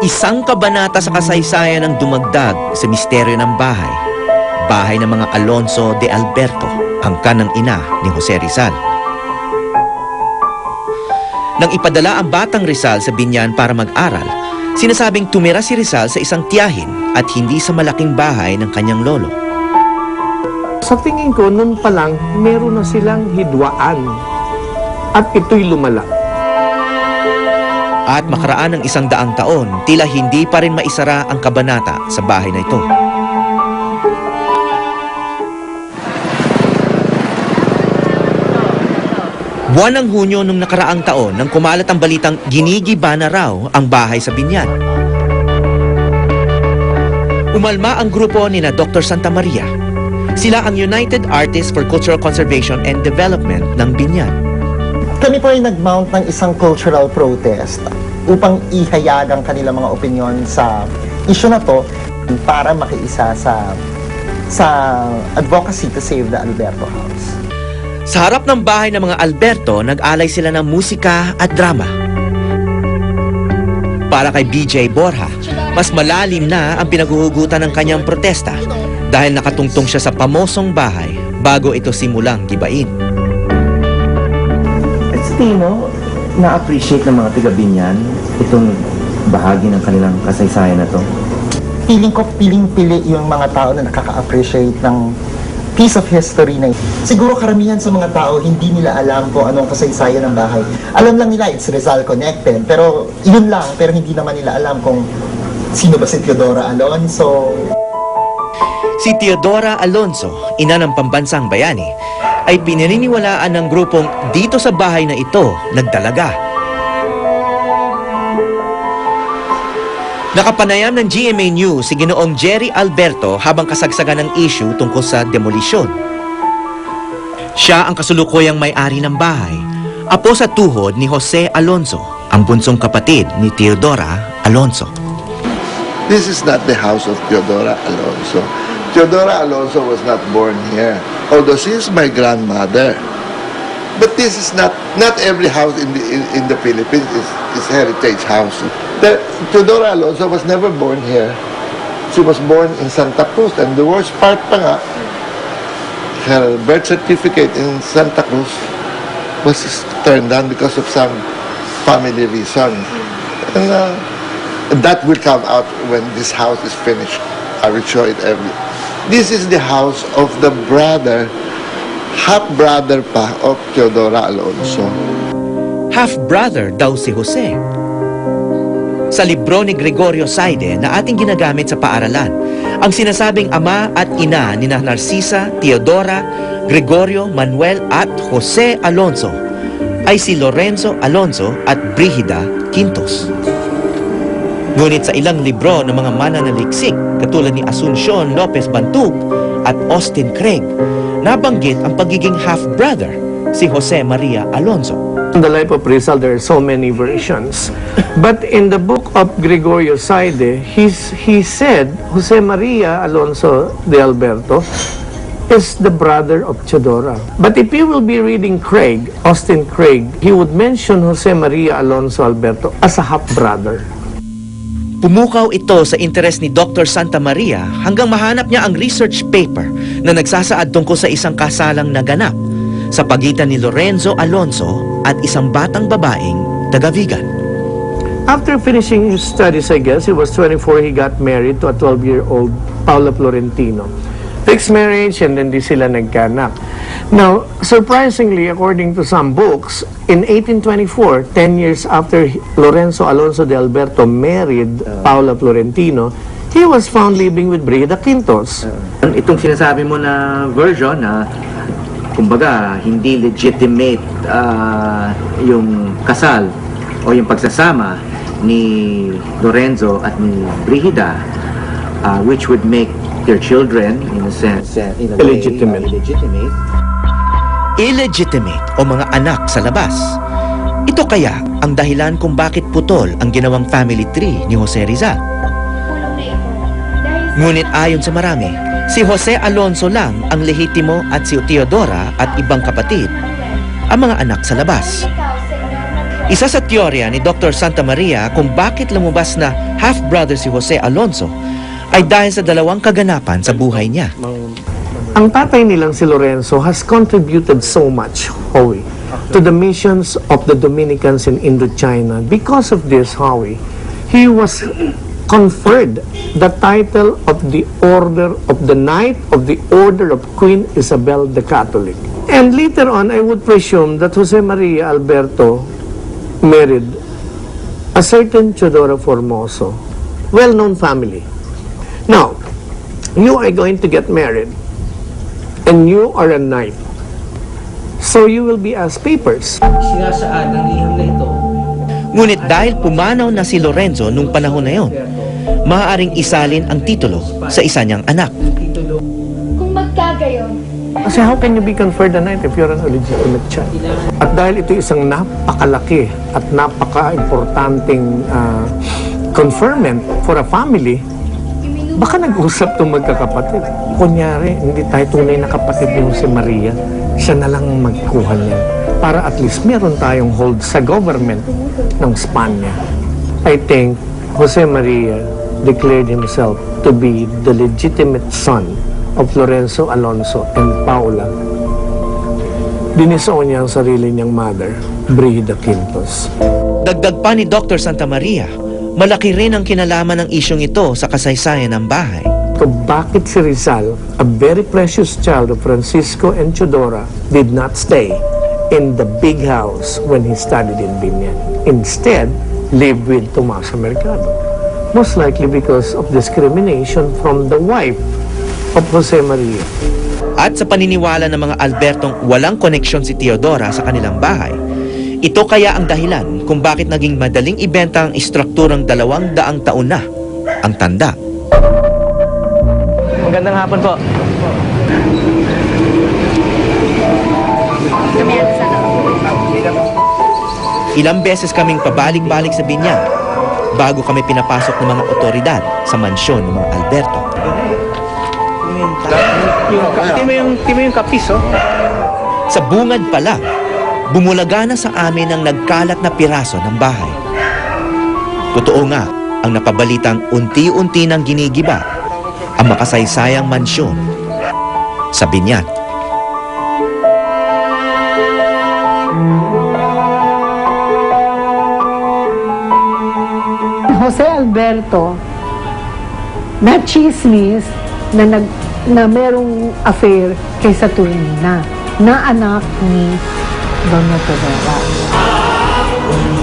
Isang kabanata sa kasaysayan ang dumagdag sa misteryo ng bahay. Bahay ng mga Alonso de Alberto, ang kanang ina ni Jose Rizal. Nang ipadala ang batang Rizal sa binyan para mag-aral, sinasabing tumira si Rizal sa isang tiyahin at hindi sa malaking bahay ng kanyang lolo. Sa tingin ko, noon pa lang, meron na silang hidwaan. At ito'y lumala. At makaraan ng isang daang taon, tila hindi pa rin maisara ang kabanata sa bahay na ito. Buwan ng Hunyo nung nakaraang taon nang kumalat ang balitang ginigiba na raw ang bahay sa Binyan. Umalma ang grupo ni na Dr. Santa Maria. Sila ang United Artists for Cultural Conservation and Development ng Binyan. Kami po ay nag-mount ng isang cultural protest upang ihayag ang kanilang mga opinion sa issue na to para makiisa sa sa advocacy to save the Alberto House. Sa harap ng bahay ng mga Alberto, nag-alay sila ng musika at drama. Para kay BJ Borja, mas malalim na ang pinaghuhugutan ng kanyang protesta dahil nakatungtong siya sa pamosong bahay bago ito simulang gibain. Mo, na-appreciate ng mga taga-Binyan itong bahagi ng kanilang kasaysayan na to? Feeling ko piling-pili yung mga tao na nakaka-appreciate ng piece of history na siguro karamihan sa mga tao hindi nila alam kung anong kasaysayan ng bahay. Alam lang nila it's Rizal connected, pero yun lang, pero hindi naman nila alam kung sino ba si Teodora Alonso, Si Teodora Alonso, ina ng pambansang bayani, ay pinaniniwalaan ng grupong dito sa bahay na ito nagdalaga. Nakapanayam ng GMA News si Ginoong Jerry Alberto habang kasagsagan ng issue tungkol sa demolisyon. Siya ang kasulukuyang may-ari ng bahay, apo sa tuhod ni Jose Alonso, ang bunsong kapatid ni Teodora Alonso. This is not the house of Teodora Alonso. Teodora Alonso was not born here, although she is my grandmother. But this is not not every house in the in, in the Philippines is, is heritage house. The, Teodora Alonso was never born here. She was born in Santa Cruz, and the worst part pa nga, her birth certificate in Santa Cruz was turned down because of some family reason. And uh, that will come out when this house is finished. I will show it every. This is the house of the brother, half brother pa of Teodora Alonso. half-brother daw si Jose. Sa libro ni Gregorio Saide na ating ginagamit sa paaralan, ang sinasabing ama at ina ni na Narcisa, Teodora, Gregorio, Manuel at Jose Alonso ay si Lorenzo Alonso at Brigida Quintos. Ngunit sa ilang libro ng mga mananaliksik katulad ni Asuncion Lopez Bantug at Austin Craig, nabanggit ang pagiging half-brother si Jose Maria Alonso. In the life of Rizal, there are so many versions. But in the book of Gregorio Saide, he's, he said Jose Maria Alonso de Alberto is the brother of Teodora. But if you will be reading Craig, Austin Craig, he would mention Jose Maria Alonso Alberto as a half-brother. Pumukaw ito sa interes ni Dr. Santa Maria hanggang mahanap niya ang research paper na nagsasaad tungkol sa isang kasalang naganap sa pagitan ni Lorenzo Alonso at isang batang babaeng taga Vigan. After finishing his studies, I guess, he was 24, he got married to a 12-year-old Paula Florentino. Fixed marriage and then di sila nagkanak. Now, surprisingly, according to some books, in 1824, 10 years after Lorenzo Alonso de Alberto married Paula Florentino, he was found living with Brigida Quintos. Itong sinasabi mo na version na kumbaga hindi legitimate ah, yung kasal o yung pagsasama ni Lorenzo at ni Brigida ah, which would make their children in a sense in a way, Illegitimate. uh, illegitimate Illegitimate o mga anak sa labas. Ito kaya ang dahilan kung bakit putol ang ginawang family tree ni Jose Rizal. Ngunit ayon sa marami, si Jose Alonso lang ang lehitimo at si Teodora at ibang kapatid ang mga anak sa labas. Isa sa teorya ni Dr. Santa Maria kung bakit lumabas na half-brother si Jose Alonso ay dahil sa dalawang kaganapan sa buhay niya. Ang tatay nilang si Lorenzo has contributed so much, Howie, to the missions of the Dominicans in Indochina. Because of this, Howie, he was conferred the title of the Order of the Knight of the Order of Queen Isabel the Catholic. And later on, I would presume that Jose Maria Alberto married a certain Teodora Formoso, well-known family. Now, you are going to get married and you are a knight. So you will be asked papers. Sinasaad ng liham na ito Ngunit dahil pumanaw na si Lorenzo nung panahon na yon, maaaring isalin ang titulo sa isa niyang anak. Kung magkagayon, Kasi how can you be conferred a knight if you're an illegitimate child? At dahil ito isang napakalaki at napaka-importanting ah, conferment for a family, baka nag-usap itong magkakapatid. Kunyari, hindi tayo tunay na kapatid ni Jose Maria, siya na lang magkuha niya. Para at least meron tayong hold sa government ng Spanya. I think Jose Maria declared himself to be the legitimate son of Lorenzo Alonso and Paula. Dinisoon niya ang sarili niyang mother, Brigida Quintos. Dagdag pa ni Dr. Santa Maria, malaki rin ang kinalaman ng isyong ito sa kasaysayan ng bahay. So bakit si Rizal, a very precious child of Francisco and Chodora, did not stay in the big house when he studied in Binyan. Instead, lived with Tomaso Mercado. Most likely because of discrimination from the wife of Jose Maria. At sa paniniwala ng mga Albertong walang koneksyon si Teodora sa kanilang bahay, ito kaya ang dahilan kung bakit naging madaling ibenta ang istrukturang dalawang daang taon na ang tanda. Magandang hapon po. Ilang beses kaming pabalik-balik sa binyan bago kami pinapasok ng mga otoridad sa mansyon ng mga Alberto. Timo yung, timo yung kapis, oh. Sa bungad pa lang, bumulaga na sa amin ang nagkalat na piraso ng bahay. Totoo nga, ang napabalitang unti-unti nang ginigiba ang makasaysayang mansyon sa Binyan. Jose Alberto na chismis na nag na merong affair kay Saturnina na anak ni どんな人では。